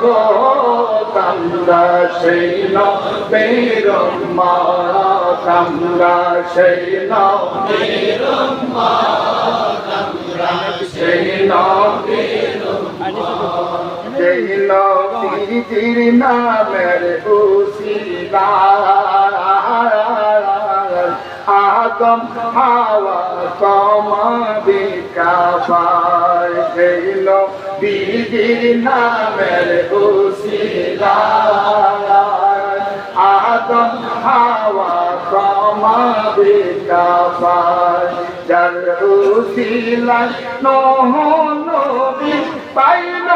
জগৎ আমরা সেই নবীর উম্মত আমরা সেই নবীর উম্মত আমরা সেই নবীর আদম হাওয়া কমাবে কাবার সেই নবীর নামের উসিলা। আদম হাওয়া কমাবে কাবার যার উসিলা নহ নবী পাইল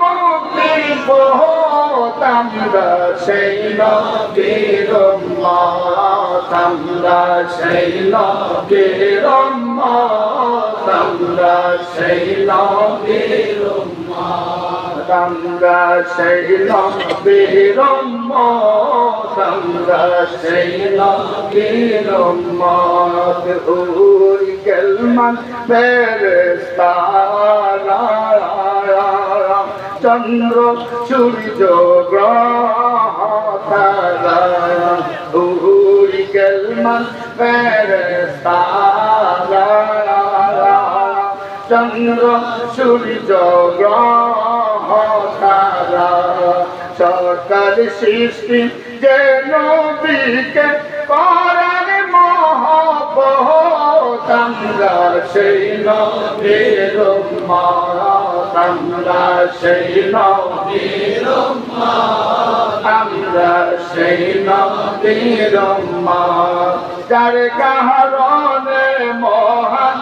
মুক্তি বহুত আমরা সেই নবীর উম্মত। আমরা সেই নবীর উম্মত। আমরা আমরা সেই নবীর উম্মত আমরা সেই নবীর উম্মত উড়ি গেলমান চন্দ্র, সূর্য, গ্রহ, তারা উড়ি গেলমান ফেরেস্তারা চন্দ্র, সূর্য, গ্রহ তারা সরকার সৃষ্টি যে নবীকে করার মহব্বত আমরা সেই নবীর উম্মত আমরা সেই নবীর উম্মত সেই নবীর যার কারণে মহান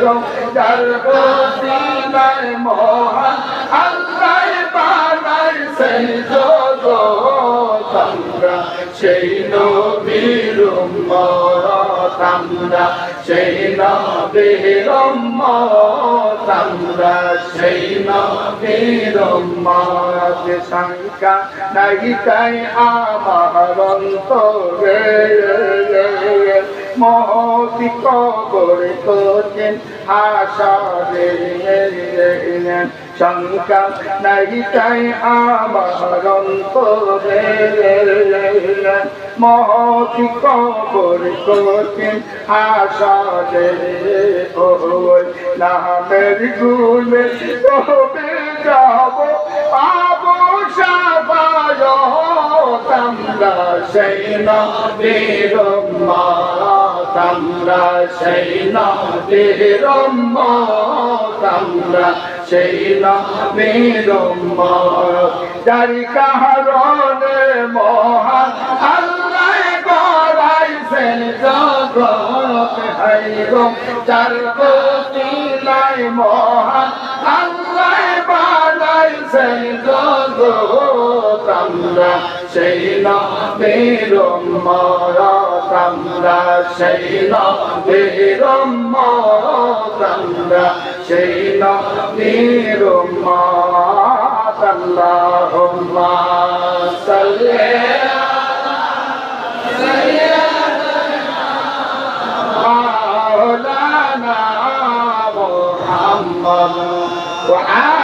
হাইর যার বদিনায় মহান আল্লাহ আমরা সেই উম্মত আমরা সেই নবীর উম্মত আমরা সেই নবীর উম্মত শঙ্কা নাই তাই আমার অন্তরে মহতি কবর কঠিন হাসারে শঙ্কা নাই তাই আমার অন্তরে মহতি কবর কঠিন হাসারে ওই নামের গুণে কবে যাব? পাবো সাবায় আমরা সেই নবীর উম্মত আমরা সেই উম্মত আমরা সেই উম্মত যার কারণে মহান আল্লাহ গড়াইছেন জগৎ হাইরো যার গতিলাই মহান আল্লাহ বানাইছেন জগৎ আমরা সেই উম্মত Tanda Shaila Dhirama Tanda Shaila Dhirama Allahumma Salli Maulana Muhammad wa